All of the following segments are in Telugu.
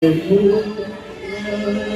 del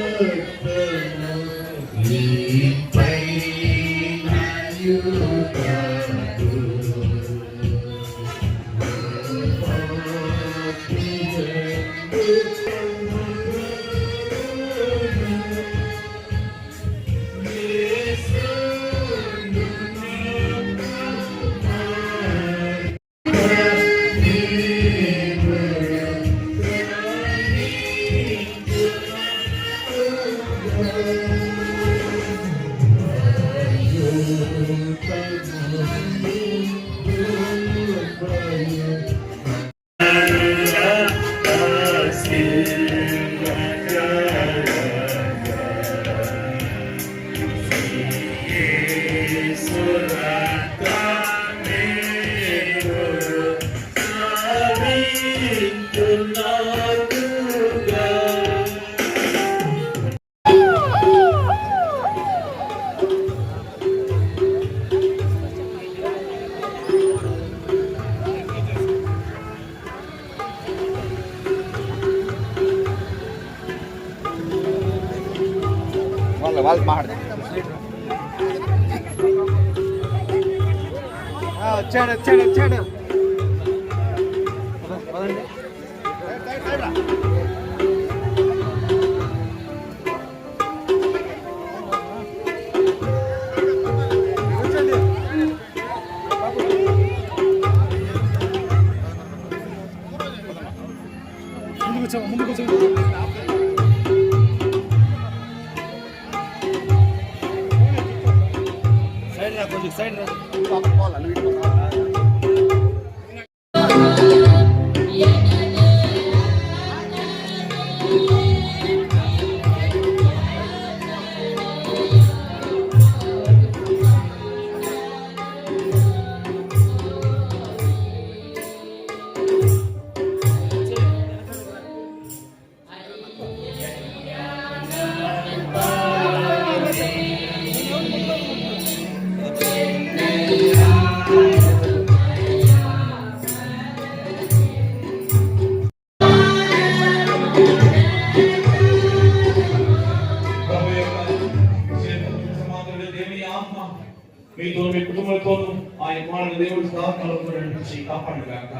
మీతో మీ కుటుంబంతోనూ ఆ కుమారుడు దేవుడు సదాకాలంతో నడిపించి కాపాడుగాక.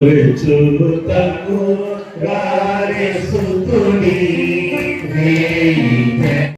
రుచుతకు రారేసుతుని Amen.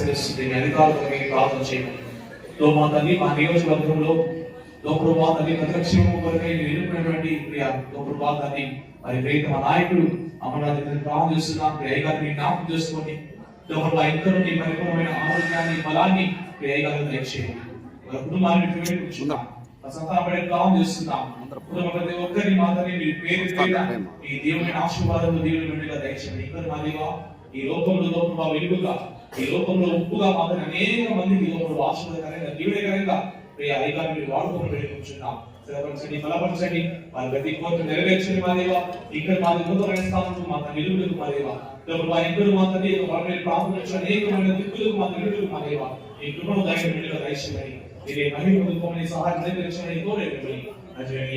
దేవ వాక్యం తెలుస్తుంది అధికారులతో మీకు ప్రార్థన చేయండి తో మా తల్లి మా నియోజకవర్గంలో తో ప్రభా తల్లి ప్రతిక్షేమం కొరకై మీరు ఎన్నుకున్నటువంటి ప్రియ తో తల్లి మరి ప్రేత మా నాయకుడు అమరావతి ప్రార్థన చేస్తున్నాం ప్రియ గారిని జ్ఞాపకం చేసుకోండి. లోపల ప్రభా ఇంకా నీ పరిపూర్ణమైన ఆరోగ్యాన్ని బలాన్ని ప్రియ గారిని దయచేయండి. వారి కుటుంబాన్ని ప్రేమించుకుందాం సంతాపడే ప్రార్థన చేస్తున్నాం. కుటుంబ ప్రతి ఒక్కరి మాత్రమే మీరు పేరు ఈ దేవుని ఆశీర్వాదం దేవుని వెంటగా దయచేయండి. ఇక్కడ మా దేవా ఈ లోకంలో లోపల వెలుగుగా ఈ లోకంలో ఉప్పుగా మాత్రం అనేక మందికి ఈ లోకంలో ఆశీర్వాదకరంగా దీవుడికరంగా ప్రియ అధికారులు మీరు వాడుకొని పెట్టుకుంటున్నాం స్థిరపరచండి బలపరచండి. వారి ప్రతి కోరిక నెరవేర్చండి మా దేవ. ఇక్కడ మా నూతన స్థానంలో మా నిలువులకు మా దేవ. ప్రభు ఇద్దరు మా తండ్రి వాళ్ళని ప్రార్థన అనేకమైన దిక్కులకు మా తండ్రులకు మా దేవ. ఈ కృపను బిడ్డగా దయచేయమని మీరే మహిమ పొందుకోమని సహాయం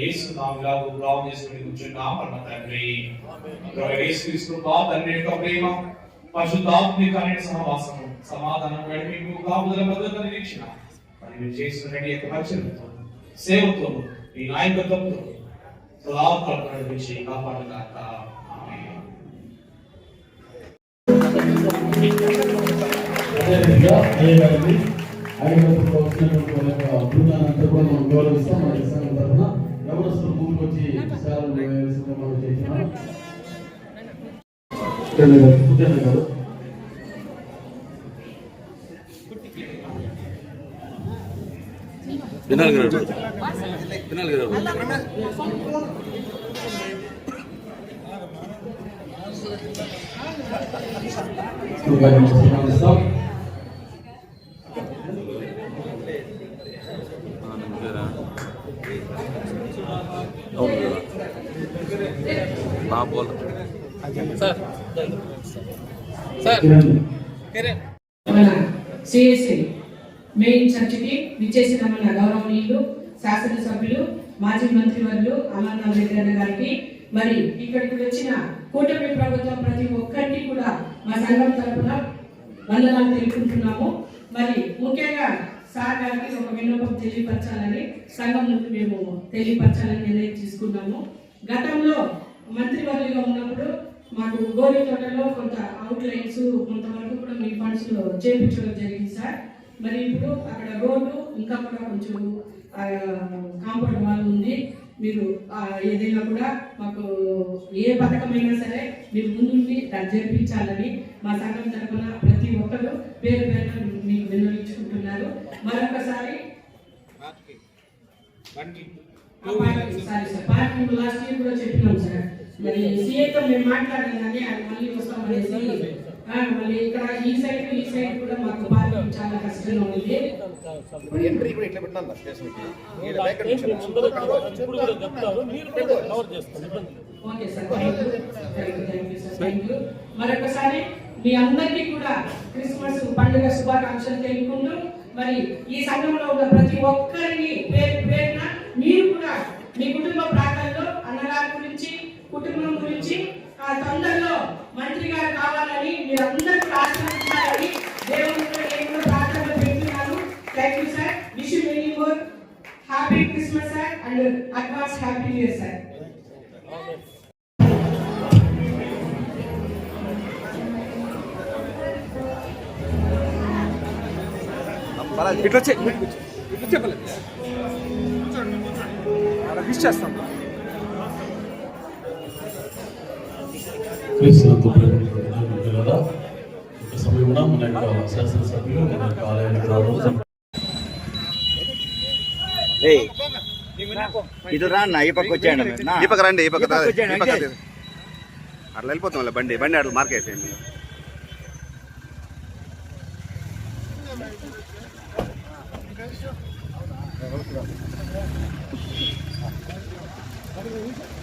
యేసు నామములో ప్రార్థన చేసుకుని కూర్చున్నాం. పరమ తండ్రి ప్రభు యేసు క్రీస్తు మా తండ్రి యొక్క ప్రేమ పరిశుద్ధాత్మికమైన సహవాసము సమాధానం నడిపింపు కాపుదల భద్రత నిరీక్షణ. మరి మీరు చేస్తున్నటువంటి యొక్క పరిచయంతో సేవతో మీ నాయకత్వంతో సదాకాలం నడిపించి కాపాడుగాక. గౌరవిస్తాం. మన సంఘం తరఫున ముందుకు వచ్చి విషయాలు వేయాల్సిందిగా మనం చేస్తున్నాం కుట్టన్న గారు కుట్టన్న గారు వినాలి గారు వినాలి గారు కుటుంబ మన సిఎస్సి మెయిన్ చర్చికి విచ్చేసిన మన గౌరవనీయులు శాసనసభ్యులు మాజీ మంత్రివర్యులు అమర్నాథ్ రెడ్డి గారికి మరి ఇక్కడికి వచ్చిన కూటమి ప్రభుత్వం ప్రతి ఒక్కరికి కూడా మా సంఘం తరఫున వందనాలు తెలుపుకుంటున్నాము. మరి ముఖ్యంగా సార్ గారికి ఒక విన్నపం తెలియపరచాలని సంఘం నుండి మేము తెలియపరచాలని నిర్ణయం తీసుకున్నాము. గతంలో మంత్రివర్యులుగా ఉన్నప్పుడు మాకు గోరి తోటలో కొంత అవుట్ లైన్స్ కొంతవరకు కూడా మీ ఫండ్స్లో చేపించడం జరిగింది సార్. మరి ఇప్పుడు అక్కడ రోడ్డు ఇంకా కూడా కొంచెం కాంపౌండ్ వాల్ ఉంది. మీరు ఏదైనా కూడా మాకు ఏ పథకమైనా సరే మీరు ముందుండి దాన్ని జరిపించాలని మా సంఘం తరఫున ప్రతి ఒక్కరు పేరు పేరున మీకు విన్నవించుకుంటున్నారు. మరొకసారి sorry sir parking last year కూడా చెప్పినాం సార్ మరి సీఏతో మేము మాట్లాడాం కానీ అది మళ్ళీ వస్తాం అనేసి ఆ, మళ్ళీ ఇక్కడ ఈ సైడ్ ఈ సైడ్ కూడా మాకు పార్కింగ్ చాలా కష్టంగా ఉంది. ఎంట్రీ కూడా ఇట్లా స్టేషన్కి? మరొకసారి మీ అందరికీ కూడా క్రిస్మస్ పండుగ శుభాకాంక్షలు తెలుపుకుంటూ మరి ఈ సంఘంలో ఉన్న ప్రతి ఒక్కరిని పేరు పేరున మీరు కూడా ఆ తొందరలో మంత్రి గారు కావాలని మీరు అందరూ ఆశీర్వదించాలని దేవుని కూడా నేను కూడా ప్రార్థనలో పెడుతున్నాను. Thank you sir wish many more happy Christmas sir and advance happy new year sir ఇట్లా వచ్చే ఇట్లా చెప్పలేదు విష్ చేస్తాం. ఇది రాన్నా ఈ పక్క వచ్చేయండి ఈ పక్క రండి ఈ పక్క ఈ పక్క అట్లా వెళ్ళిపోతాం బండి బండి అట్లా మార్కేసేయండి Thank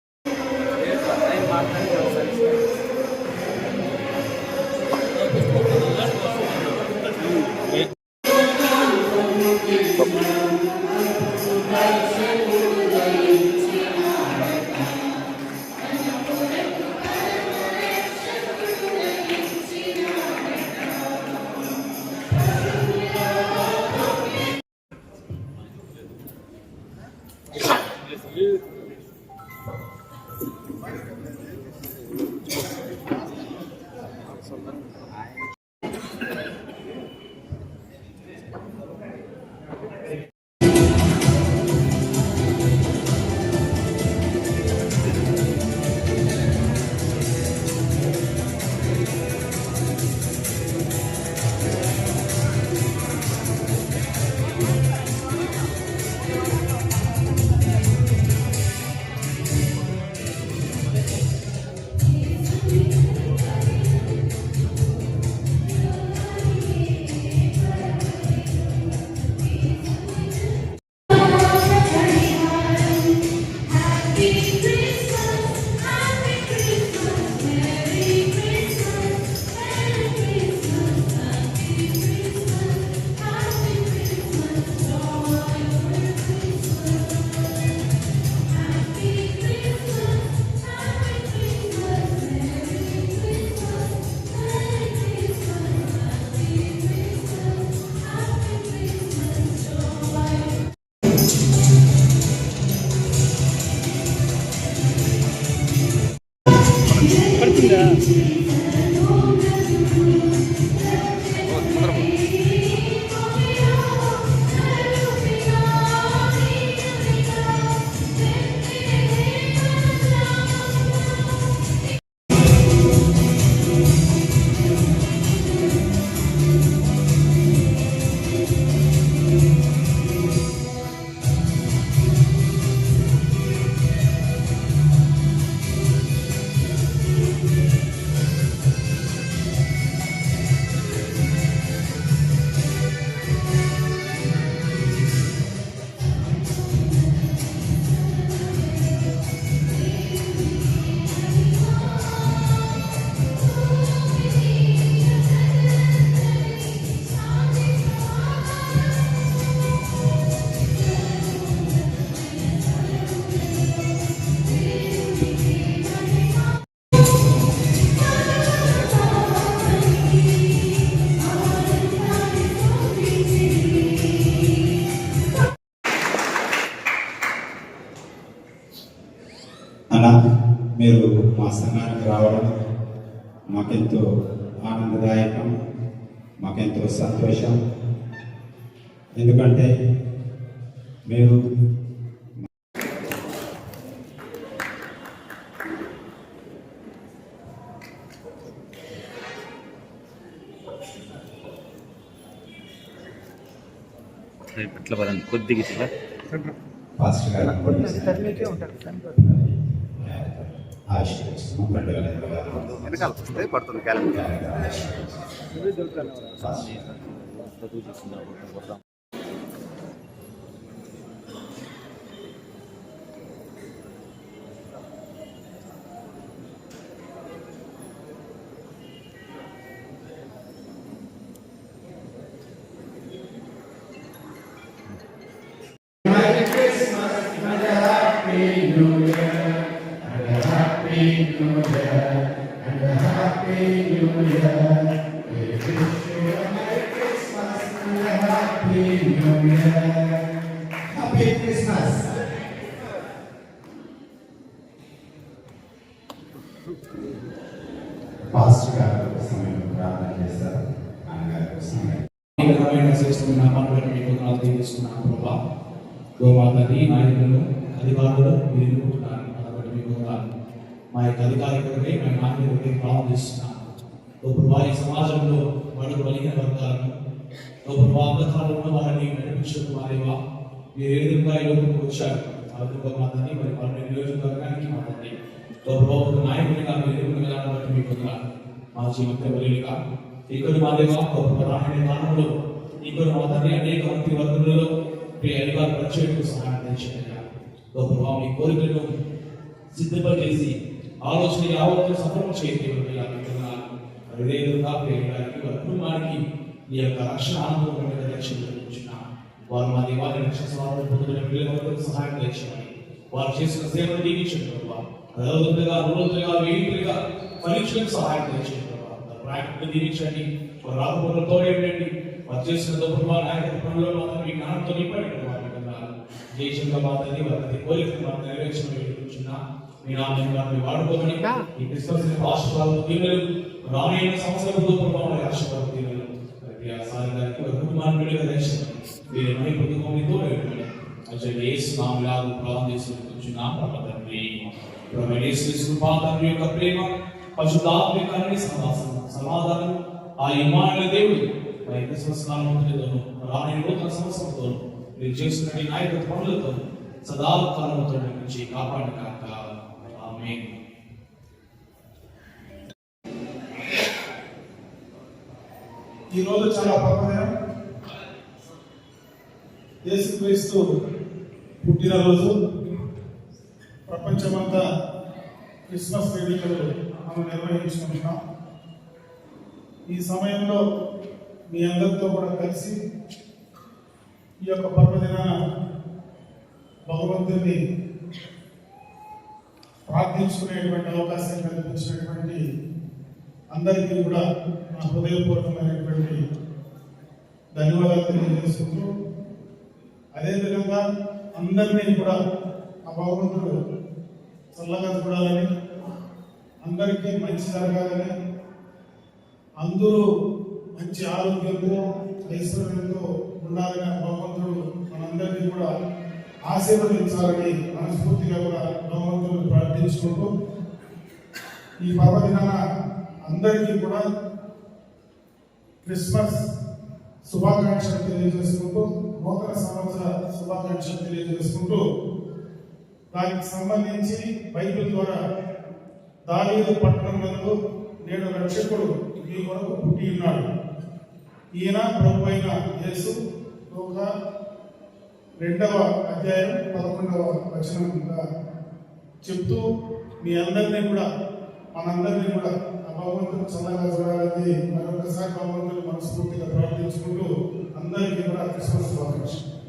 Amen. అలా మీరు మా సంఘానికి రావడం మాకెంతో ఆనందదాయకం మాకెంతో సంతోషం. ఎందుకంటే మీరు ఇట్లా పదండి. కొద్దిగా ఇట్లా. పండుగ వెనకాల వస్తే పడుతుంది క్యాలెండర్. పాస్టర్ సమయం ప్రార్థన చేస్తారు నాన్నగారు సమయం. విధమైన శ్రేష్టమైన నామాన్ని మీకు వందనాలు తెలియజేస్తున్నాను ప్రభా. గోమాతని అధికారులు మీరు కాబట్టి మీకు మా యొక్క అధికారికతకై మా నాయకులకై ప్రార్థన చేస్తున్నాను. ఓ ప్రభా ఈ సమాజంలో బడుగు బలిగిన వర్గాలను ఓ ప్రభా వారిని నడిపించిన వారేవా మీరు ఏ విధంగా ఈ లోకంలోకి వచ్చారు ఆ విధంగా మా మరి వారిని నియోజకవర్గానికి మా తండ్రి ఓ నాయకుడిగా మీరు ఎన్నుకున్న బట్టి మీకు మా జీవిత బలిగా ఇక్కడ మా దేవ గొప్ప రాహుని దానంలో ఇక్కడ మా తండ్రి అనేక మంది వర్గంలో మీ అధికారులు ప్రత్యేక సహాయం తెచ్చింది గొప్ప మీ కోరికలను సిద్ధపరిచేసి ఆలోచన యావత్తు సఫలం చేయండి హృదయంగా పేరుగారికి వారి కుటుంబానికి ఈ యొక్క రక్షణ రక్షించిన వారు మా దేవాన్ని రక్షించాలని పొందిన పిల్లలకు సహాయం తెచ్చమని వారు చేసిన సేవను దీవించండి రోజులుగా రోజులుగా వేయులుగా ఫలించడానికి సహాయం తెచ్చండి ప్రాక్టికల్ దీవించండి. వారు రాకపోవడం తోడేయండి. వారు చేసిన దొంగ నాయక పనుల్లో మాత్రం మీ జ్ఞానంతో నింపండి దేశంగా మాత్రమే వారి కోరిక మాత్రం మీ వాడుకోమని ఈ క్రిస్మస్ ఆశీర్వాదం దీవెనలు ప్రతి ఆసారి గారికి వారి కుటుంబాన్ని విడుదల దర్శనం వీరి మై పొందుకోమని తోడేయండి అజయ్ యేసు నామలాగు ప్రార్థన చేసి కూర్చున్నాం పరమ తండ్రి ప్రభు యేసు కృపా తండ్రి యొక్క ప్రేమ పరిశుద్ధాత్మిక అన్ని సమాసం సమాధానం ఆ ఇమానుల దేవుడు మరి క్రిస్మస్ కాలంతోను రాని నూతన సంవత్సరంతోను మీరు చేస్తున్న ఈ నాయక పనులతో సదాకాలంతో నుంచి కాపాడి కాక ఆమేన్ ఈరోజు చాలా పర్వదినం యేసుక్రీస్తు పుట్టినరోజు. ప్రపంచమంతా క్రిస్మస్ వేడుకలు మనం నిర్వహించుకుంటున్నాం. ఈ సమయంలో మీ అందరితో కూడా కలిసి ఈ యొక్క పర్వదినాన భగవంతుని ప్రార్థించుకునేటువంటి అవకాశం కల్పించినటువంటి అందరికీ కూడా నా హృదయపూర్వకమైనటువంటి ధన్యవాదాలు తెలియజేసుకుంటూ అదేవిధంగా అందరినీ కూడా ఆ భగవంతుడు చల్లగా చూడాలని అందరికీ మంచి జరగాలని అందరూ మంచి ఆరోగ్యంతో ఐశ్వర్యంతో ఉండాలని భగవంతుడు మనందరికీ కూడా ఆశీర్వదించాలని మనస్ఫూర్తిగా కూడా భగవంతుడు ప్రార్థించుకుంటూ ఈ పర్వదినాన అందరికీ కూడా క్రిస్మస్ శుభాకాంక్షలు తెలియజేసుకుంటూ నూతన సంవత్సర శుభాకాంక్షలు తెలియజేసుకుంటూ దానికి సంబంధించి బైబిల్ ద్వారా దావీదు పట్టణంలో నేడు రక్షకుడు మీ కొరకు పుట్టి ఉన్నాడు. ఈయన ప్రభు అయిన యేసు ఒక రెండవ అధ్యాయం పదకొండవ వచనంగా చెప్తూ మీ అందరినీ కూడా మనందరినీ కూడా ఆ భగవంతుడు చల్లగా చూడాలని మరొకసారి భగవంతుడు మనస్ఫూర్తిగా ప్రార్థించుకుంటూ అందరికీ కూడా క్రిస్మస్ శుభాకాంక్షలు.